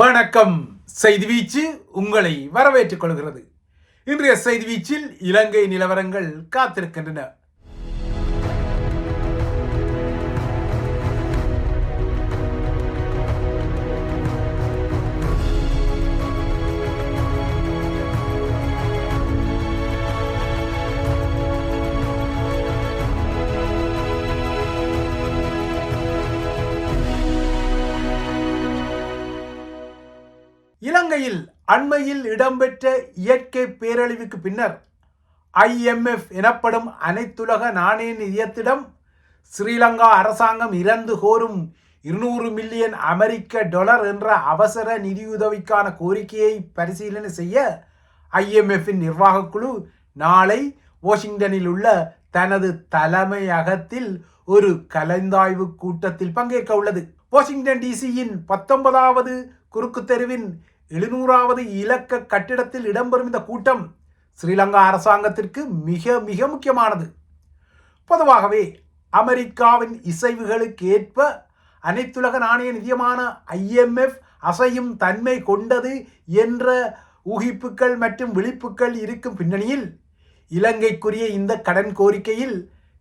வணக்கம். செய்தி வீச்சு உங்களை வரவேற்றுக் கொள்கிறது. இன்றைய செய்தி வீச்சில் இலங்கை நிலவரங்கள் காத்திருக்கின்றன. இலங்கையில் அண்மையில் இடம்பெற்ற இயற்கை பேரழிவுக்கு பின்னர் ஐஎம்எஃப் எனப்படும் அனைத்துலக நாணய நிதியத்திடம் ஸ்ரீலங்கா அரசாங்கம் இறந்து கோரும் இருநூறு மில்லியன் அமெரிக்க டாலர் என்ற அவசர நிதியுதவிக்கான கோரிக்கையை பரிசீலனை செய்ய ஐஎம்எஃப்பின் நிர்வாகக்குழு நாளை வாஷிங்டனில் உள்ள தனது தலைமையகத்தில் ஒரு கலந்தாய்வு கூட்டத்தில் பங்கேற்க உள்ளது. வாஷிங்டன் டிசியின் பத்தொன்பதாவது குறுக்கு தெருவின் எழுநூறாவது இலக்க கட்டிடத்தில் இடம்பெறும் இந்த கூட்டம் ஸ்ரீலங்கா அரசாங்கத்திற்கு மிக மிக முக்கியமானது. பொதுவாகவே அமெரிக்காவின் இசைவுகளுக்கு ஏற்ப அனைத்துலக நாணய நிதியமான ஐஎம்எஃப் அசையும் தன்மை கொண்டது என்ற ஊகிப்புகள் மற்றும் விழிப்புகள் இருக்கும் பின்னணியில் இலங்கைக்குரிய இந்த கடன் கோரிக்கையில்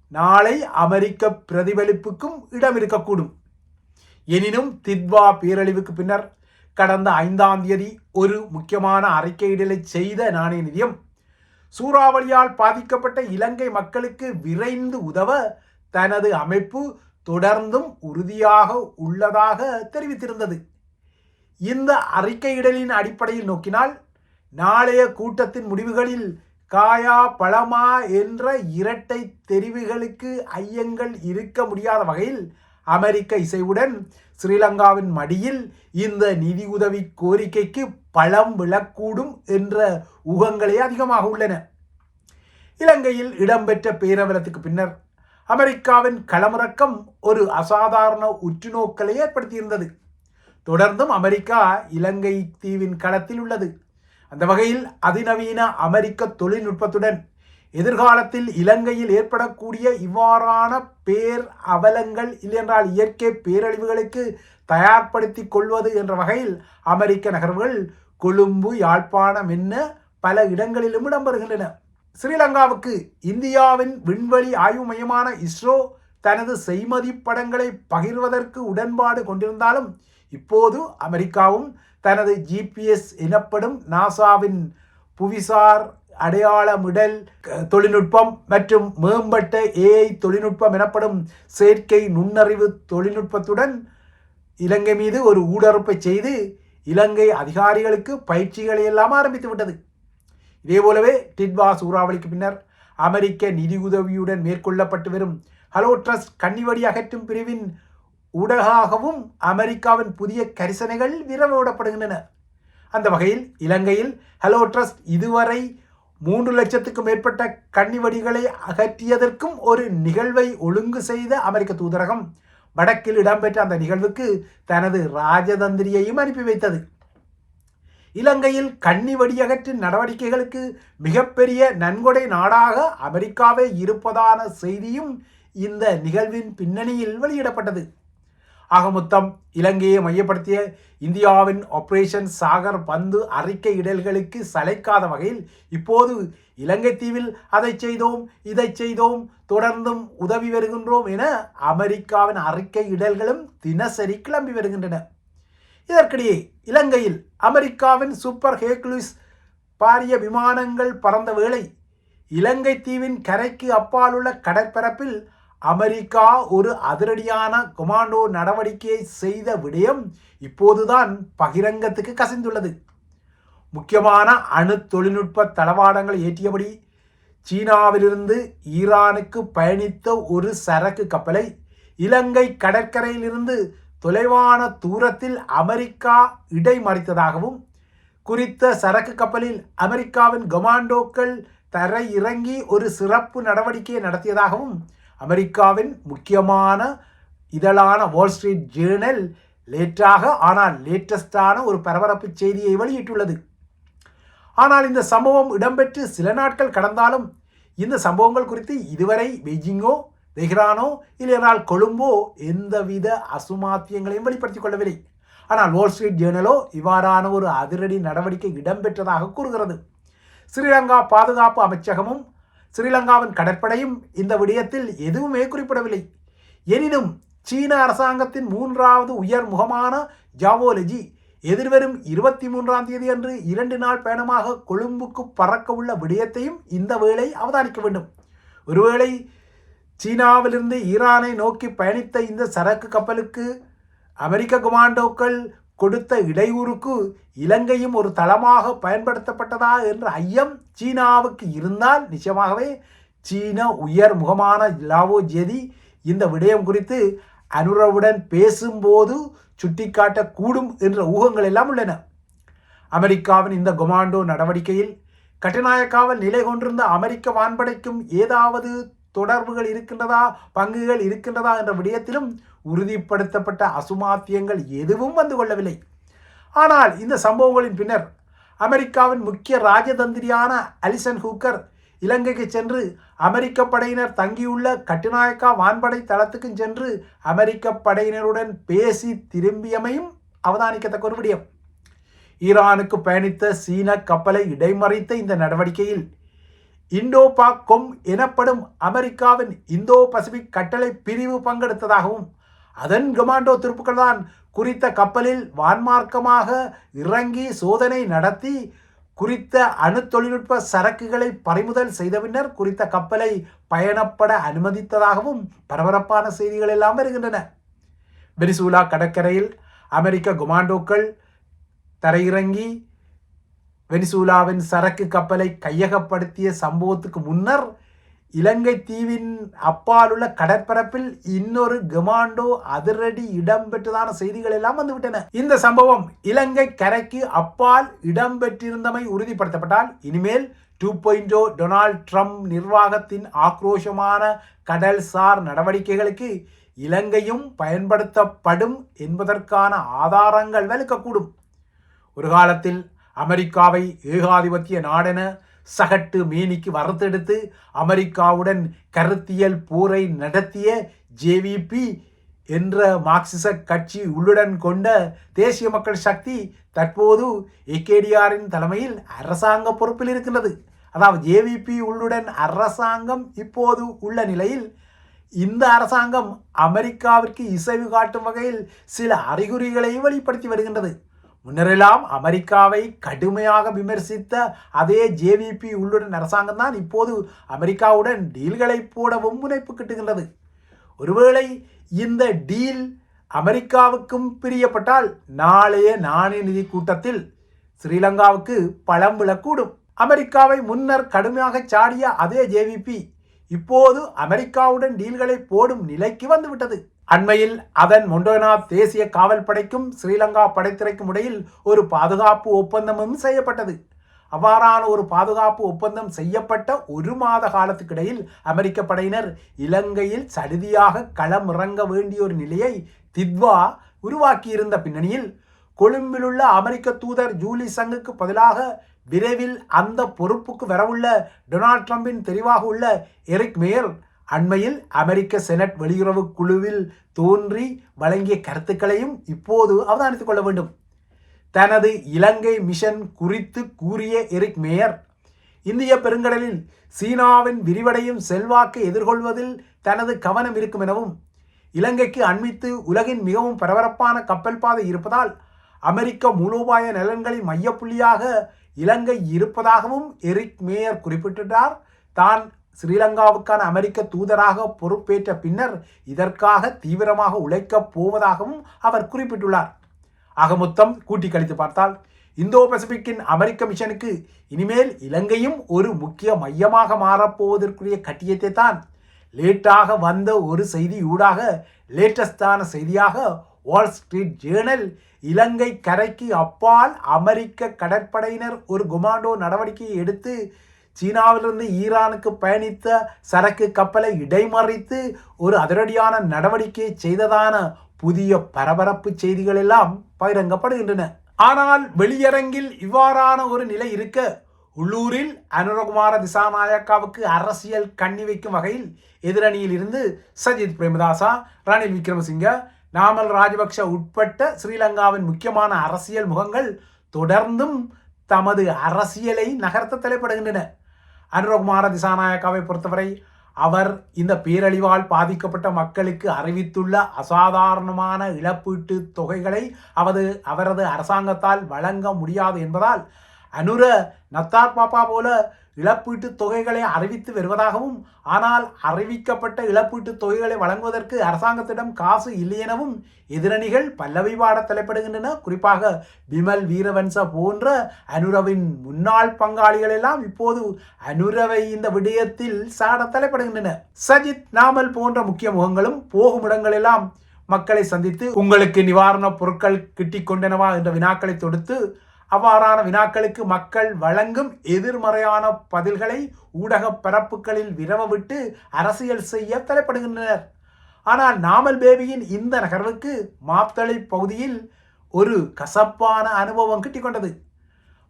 நாளை அமெரிக்க பிரதிபலிப்புக்கும் இடம் இருக்கக்கூடும். எனினும் தித்வா பேரழிவுக்கு பின்னர் கடந்த ஐந்தாம் தேதி ஒரு முக்கியமான அறிக்கையிடலை செய்த நாணய நிதியம் சூறாவளியால் பாதிக்கப்பட்ட இலங்கை மக்களுக்கு விரைந்து உதவ தனது அமைப்பு தொடர்ந்தும் உறுதியாக உள்ளதாக தெரிவித்திருந்தது. இந்த அறிக்கையிடலின் அடிப்படையில் நோக்கினால் நாளைய கூட்டத்தின் முடிவுகளில் காயா பழமா என்ற இரட்டை தெரிவுகளுக்கு ஐயங்கள் இருக்க முடியாத வகையில் அமெரிக்க இசைவுடன் ஸ்ரீலங்காவின் மடியில் இந்த நிதி உதவி கோரிக்கைக்கு பழம் விழக்கூடும் என்ற ஊகங்களே அதிகமாக உள்ளன. இலங்கையில் இடம்பெற்ற பேரவலத்துக்கு பின்னர் அமெரிக்காவின் களமிறக்கம் ஒரு அசாதாரண உற்றுநோக்கலை ஏற்படுத்தியிருந்தது. தொடர்ந்தும் அமெரிக்கா இலங்கை தீவின் களத்தில் உள்ளது. அந்த வகையில் அதிநவீன அமெரிக்க தொழில்நுட்பத்துடன் எதிர்காலத்தில் இலங்கையில் ஏற்படக்கூடிய இவ்வாறான பேர் அவலங்கள் இல்லையென்றால் இயற்கை பேரழிவுகளுக்கு தயார்படுத்தி கொள்வது என்ற வகையில் அமெரிக்க நகர்வுகள் கொழும்பு யாழ்ப்பாணம் என்ன பல இடங்களிலும் இடம்பெறுகின்றன. ஸ்ரீலங்காவுக்கு இந்தியாவின் விண்வெளி ஆய்வு மையமான இஸ்ரோ தனது செய்மதி படங்களை பகிர்வதற்கு உடன்பாடு கொண்டிருந்தாலும் இப்போது அமெரிக்காவும் தனது ஜிபிஎஸ் எனப்படும் நாசாவின் புவிசார் அடையாளமிடல் தொழில்நுட்பம் மற்றும் மேம்பட்ட ஏஐ தொழில்நுட்பம் எனப்படும் செயற்கை நுண்ணறிவு தொழில்நுட்பத்துடன் இலங்கை மீது ஒரு ஊடறுப்பை செய்து இலங்கை அதிகாரிகளுக்கு பயிற்சிகளை எல்லாம் ஆரம்பித்து விட்டது. இதே போலவே டிட்வா சூறாவளிக்கு பின்னர் அமெரிக்க நிதியுதவியுடன் மேற்கொள்ளப்பட்டு வரும் ஹலோ ட்ரஸ்ட் கன்னிவடி அகற்றும் பிரிவின் ஊடகாகவும் அமெரிக்காவின் புதிய கரிசனைகள் விரவிடப்படுகின்றன அந்த வகையில் இலங்கையில் ஹலோ ட்ரஸ்ட் இதுவரை மூன்று லட்சத்துக்கும் மேற்பட்ட கன்னிவடிகளை அகற்றியதற்கும் ஒரு நிகழ்வை ஒழுங்கு செய்த அமெரிக்க தூதரகம் வடக்கில் இடம்பெற்ற அந்த நிகழ்வுக்கு தனது ராஜதந்திரியையும் அனுப்பி வைத்தது. இலங்கையில் கன்னி அகற்றும் நடவடிக்கைகளுக்கு மிகப்பெரிய நன்கொடை நாடாக அமெரிக்காவே இருப்பதான செய்தியும் இந்த நிகழ்வின் பின்னணியில் வெளியிடப்பட்டது. ஆக மொத்தம் இலங்கையை மையப்படுத்திய இந்தியாவின் ஆபரேஷன் சாகர் பந்து அறிக்கை இடல்களுக்கு சளைக்காத வகையில் இப்போது இலங்கை தீவில் அதை செய்தோம் இதை செய்தோம் தொடர்ந்தும் உதவி வருகின்றோம் என அமெரிக்காவின் அறிக்கை இடல்களும் தினசரி கிளம்பி வருகின்றன. இதற்கிடையே இலங்கையில் அமெரிக்காவின் சூப்பர் ஹேக்லூஸ் பாரிய விமானங்கள் பறந்த வேளை இலங்கை தீவின் கரைக்கு அப்பால் உள்ள கடற்பரப்பில் அமெரிக்கா ஒரு அதிரடியான கொமாண்டோ நடவடிக்கையை செய்த விடயம் இப்போதுதான் பகிரங்கத்துக்கு கசிந்துள்ளது. முக்கியமான அணு தொழில்நுட்ப தளவாடங்களை ஏற்றியபடி சீனாவிலிருந்து ஈரானுக்கு பயணித்த ஒரு சரக்கு கப்பலை இலங்கை கடற்கரையிலிருந்து தொலைவான தூரத்தில் அமெரிக்கா இடைமறித்ததாகவும் குறித்த சரக்கு கப்பலில் அமெரிக்காவின் கொமாண்டோக்கள் தரையிறங்கி ஒரு சிறப்பு நடவடிக்கையை நடத்தியதாகவும் அமெரிக்காவின் முக்கியமான இதழான வால் ஸ்ட்ரீட் ஜேர்னல் லேட்டாக ஆனால் லேட்டஸ்டான ஒரு பரபரப்பு செய்தியை வெளியிட்டுள்ளது. ஆனால் இந்த சம்பவம் இடம்பெற்று சில நாட்கள் கடந்தாலும் இந்த சம்பவங்கள் குறித்து இதுவரை பெய்ஜிங்கோ தெஹ்ரானோ இல்லைனால் கொழும்போ எந்தவித அசுமாத்தியங்களையும் வெளிப்படுத்திக் கொள்ளவில்லை. ஆனால் வால் ஸ்ட்ரீட் ஜேர்னலோ இவ்வாறான ஒரு அதிரடி நடவடிக்கை இடம்பெற்றதாக கூறுகிறது. ஸ்ரீலங்கா பாதுகாப்பு அமைச்சகமும் ஸ்ரீலங்காவின் கடற்படையும் இந்த விடயத்தில் எதுவுமே குறிப்பிடவில்லை. எனினும் சீன அரசாங்கத்தின் மூன்றாவது உயர் முகமான ஜாவோலஜி எதிர்வரும் இருபத்தி மூன்றாம் தேதி அன்று இரண்டு நாள் பயணமாக கொழும்புக்கு பறக்க உள்ள விடயத்தையும் இந்த வேளை அவதானிக்க வேண்டும். ஒருவேளை சீனாவிலிருந்து ஈரானை நோக்கி பயணித்த இந்த சரக்கு கப்பலுக்கு அமெரிக்க குமாண்டோக்கள் கொடுத்த இடையூறுக்கு இலங்கையும் ஒரு தளமாக பயன்படுத்தப்பட்டதா என்ற ஐயம் சீனாவுக்கு இருந்தால் நிச்சயமாகவே சீன உயர் முகமான லாவோ ஜெதி இந்த விடயம் குறித்து அனுரவுடன் பேசும்போது சுட்டிக்காட்டக்கூடும் என்ற ஊகங்கள் எல்லாம் உள்ளன. அமெரிக்காவின் இந்த கொமாண்டோ நடவடிக்கையில் கட்டுநாயக்காவில் நிலை கொண்டிருந்த அமெரிக்க வான்படைக்கும் ஏதாவது தொடர்புகள் இருக்கின்றதா பங்குகள் இருக்கின்றதா என்ற விடயத்திலும் உறுதிப்படுத்தப்பட்ட அசுமாத்தியங்கள் எதுவும் வந்து கொள்ளவில்லை. ஆனால் இந்த சம்பவங்களின் பின்னர் அமெரிக்காவின் முக்கிய ராஜதந்திரியான அலிசன் ஹூக்கர் இலங்கைக்கு சென்று அமெரிக்க படையினர் தங்கியுள்ள கட்டுநாயக்கா வான்படை தளத்துக்கும் சென்று அமெரிக்க படையினருடன் பேசி திரும்பியமையும் அவதானிக்கத்தக்க ஒரு விடயம். ஈரானுக்கு பயணித்த சீன கப்பலை இடைமறித்த இந்த நடவடிக்கையில் இண்டோ பாக் கொம் எனப்படும் அமெரிக்காவின் இந்தோ பசிபிக் கட்டளை பிரிவு பங்கெடுத்ததாகவும் அதன் கமாண்டோ துருப்புக்கள் தான் குறித்த கப்பலில் வான்மார்க்கமாக இறங்கி சோதனை நடத்தி குறித்த அணு தொழில்நுட்ப சரக்குகளை பறிமுதல் செய்த பின்னர் குறித்த கப்பலை பயணப்பட அனுமதித்ததாகவும் பரபரப்பான செய்திகள் எல்லாம் வருகின்றன. வெனிசூலா கடற்கரையில் அமெரிக்க குமாண்டோக்கள் தரையிறங்கி வெனிசூலாவின் சரக்கு கப்பலை கையகப்படுத்திய சம்பவத்துக்கு முன்னர் இலங்கை தீவின் அப்பால் உள்ள கடற்பரப்பில் இன்னொரு கமாண்டோ அதிரடி இடம்பெற்றதான செய்திகள் எல்லாம் வந்துவிட்டன. இந்த சம்பவம் இலங்கை கரைக்கு அப்பால் இடம்பெற்றிருந்தமை உறுதிப்படுத்தப்பட்டால் இனிமேல் டூ பாயிண்டோ டொனால்ட் ட்ரம்ப் நிர்வாகத்தின் ஆக்ரோஷமான கடல்சார் நடவடிக்கைகளுக்கு இலங்கையும் பயன்படுத்தப்படும் என்பதற்கான ஆதாரங்கள் வலுக்கக்கூடும் ஒரு காலத்தில் அமெரிக்காவை ஏகாதிபத்திய நாடென சகட்டு மேனிக்கு வரத்தெடுத்து அமெரிக்காவுடன் கருத்தியல் போரை நடத்திய ஜேவிபி என்ற மார்க்சிச கட்சி உள்ளுடன் கொண்ட தேசிய மக்கள் சக்தி தற்போது ஏகேடிஆரின் தலைமையில் அரசாங்க பொறுப்பில் இருக்கின்றது. அதாவது ஜேவிபி உள்ளுடன் அரசாங்கம் இப்போது உள்ள நிலையில் இந்த அரசாங்கம் அமெரிக்காவிற்கு இசைவு காட்டும் வகையில் சில அறிகுறிகளை வெளிப்படுத்தி வருகின்றது. முன்னரெல்லாம் அமெரிக்காவை கடுமையாக விமர்சித்த அதே ஜேவிபி உள்ளுடன் அரசாங்கம் தான் இப்போது அமெரிக்காவுடன் டீல்களை போடவும் முனைப்பு கிட்டுகின்றது. ஒருவேளை இந்த டீல் அமெரிக்காவுக்கும் பிரியப்பட்டால் நாளைய நாணய நிதி கூட்டத்தில் ஸ்ரீலங்காவுக்கு பழம் விழக்கூடும். அமெரிக்காவை முன்னர் கடுமையாக சாடிய அதே ஜேவிபி இப்போது அமெரிக்காவுடன் டீல்களை போடும் நிலைக்கு வந்துவிட்டது. அண்மையில் அதன் மொண்டோனா தேசிய காவல் படைக்கும் ஸ்ரீலங்கா படைத்துறைக்கும் இடையில் ஒரு பாதுகாப்பு ஒப்பந்தமும் செய்யப்பட்டது. அவ்வாறான ஒரு பாதுகாப்பு ஒப்பந்தம் செய்யப்பட்ட ஒரு மாத காலத்துக்கிடையில் அமெரிக்க படையினர் இலங்கையில் சடுதியாக இறங்க வேண்டிய ஒரு நிலையை தித்வா உருவாக்கியிருந்த பின்னணியில் கொழும்பிலுள்ள அமெரிக்க தூதர் ஜூலி சங்குக்கு பதிலாக விரைவில் அந்த பொறுப்புக்கு வரவுள்ள டொனால்ட் ட்ரம்பின் தெரிவாக உள்ள எரிக் மேயர் அண்மையில் அமெரிக்க செனட் வெளியுறவு குழுவில் தோன்றி வழங்கிய கருத்துக்களையும் இப்போது அவதானித்துக் கொள்ள வேண்டும். தனது இலங்கை மிஷன் குறித்து கூறிய எரிக் மேயர் இந்திய பெருங்கடலில் சீனாவின் விரிவடையும் செல்வாக்கை எதிர்கொள்வதில் தனது கவனம் இருக்கும் எனவும் இலங்கைக்கு அண்மித்து உலகின் மிகவும் பரபரப்பான கப்பல் பாதை இருப்பதால் அமெரிக்க மூலோபாய நலன்களின் மையப்புள்ளியாக இலங்கை இருப்பதாகவும் எரிக் மேயர் குறிப்பிட்டார் தான் ஸ்ரீலங்காவுக்கான அமெரிக்க தூதராக பொறுப்பேற்ற பின்னர் இதற்காக தீவிரமாக உழைக்கப் போவதாகவும் அவர் குறிப்பிட்டுள்ளார். ஆக மொத்தம் கூட்டி கழித்து பார்த்தால் இந்தோ பசிபிக்கின் அமெரிக்க மிஷனுக்கு இனிமேல் இலங்கையும் ஒரு முக்கிய மையமாக மாறப்போவதற்குரிய கட்டியத்தை தான் லேட்டாக வந்த ஒரு செய்தி ஊடாக லேட்டஸ்டான செய்தியாக வால் ஸ்ட்ரீட் ஜேர்னல் இலங்கை கரைக்கு அப்பால் அமெரிக்க கடற்படையினர் ஒரு குமாண்டோ நடவடிக்கையை எடுத்து சீனாவிலிருந்து ஈரானுக்கு பயணித்த சரக்கு கப்பலை இடைமறித்து ஒரு அதிரடியான நடவடிக்கையை செய்ததான புதிய பரபரப்பு செய்திகள் எல்லாம் பகிரங்கப்படுகின்றன. ஆனால் வெளியரங்கில் இவ்வாறான ஒரு நிலை இருக்க உள்ளூரில் அனுரகுமார திசாநாயக்காவுக்கு அரசியல் கண்ணி வைக்கும் வகையில் எதிரணியில் இருந்து சஜித் பிரேமதாசா ரணில் விக்ரமசிங்க நாமல் ராஜபக்ஷ உட்பட்ட ஸ்ரீலங்காவின் முக்கியமான அரசியல் முகங்கள் தொடர்ந்தும் தமது அரசியலை நகர்த்த தலைப்படுகின்றன. அனுரகுமார திசாநாயக்காவை பொறுத்தவரை அவர் இந்த பேரழிவால் பாதிக்கப்பட்ட மக்களுக்கு அறிவித்துள்ள அசாதாரணமான இழப்பீட்டு தொகைகளை அவரது அவரது அரசாங்கத்தால் வழங்க முடியாது என்பதால் அனுர நத்தார் பாப்பா போல இழப்பீட்டு தொகைகளை அறிவித்து வருவதாகவும் ஆனால் அறிவிக்கப்பட்ட இழப்பீட்டு தொகைகளை வழங்குவதற்கு அரசாங்கத்திடம் காசு இல்லையெனவும் எதிரணிகள் பல்லவி பாட தலைப்படுகின்றன. குறிப்பாக விமல் வீரவன்ச போன்ற அனுரவின் முன்னாள் பங்காளிகள் எல்லாம் இப்போது அனுரவை இந்த விடயத்தில் சாட தலைப்படுகின்றன. சஜித் நாமல் போன்ற முக்கிய முகங்களும் போகும் இடங்களெல்லாம் மக்களை சந்தித்து உங்களுக்கு நிவாரணப் பொருட்கள் கிட்டிக் கொண்டனவா என்ற வினாக்களை தொடுத்து அவ்வாறான வினாக்களுக்கு மக்கள் வழங்கும் எதிர்மறையான பதில்களை ஊடக பரப்புகளில் விரவவிட்டு அரசியல் செய்ய தலைப்படுகின்றனர். ஆனால் நாமல் பேபியின் இந்த நகர்வுக்கு மாத்தளை பகுதியில் ஒரு கசப்பான அனுபவம் கிட்டிக்கொண்டது.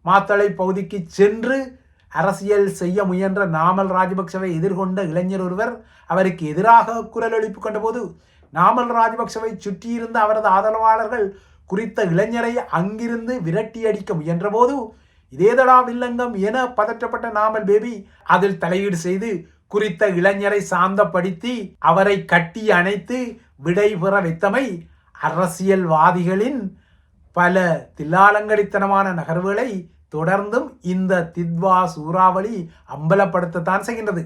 மாத்தளை பகுதிக்கு சென்று அரசியல் செய்ய முயன்ற நாமல் ராஜபக்சவை எதிர்கொண்ட இளைஞர் ஒருவர் அவருக்கு எதிராக குரல் எழுப்பிக் கொண்டபோது நாமல் ராஜபக்சவை சுற்றியிருந்த அவரது ஆதரவாளர்கள் குறித்த இளைஞரை அங்கிருந்து விரட்டி அடிக்க முயன்றபோது இதேதடா வில்லங்கம் என பதற்றப்பட்ட நாமல் பேபி அதில் தலையீடு செய்து குறித்த இளைஞரை சாந்தப்படுத்தி அவரை கட்டி அணைத்து விடைபெற வைத்தமை அரசியல்வாதிகளின் பல தில்லாலங்கடித்தனமான நகர்வுகளை தொடர்ந்தும் இந்த தித்வா சூறாவளி அம்பலப்படுத்தத்தான் செய்கின்றது.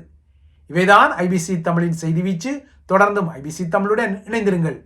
இவைதான் ஐபிசி தமிழின் செய்தி வீச்சு. தொடர்ந்தும் ஐபிசி தமிழுடன் இணைந்திருங்கள்.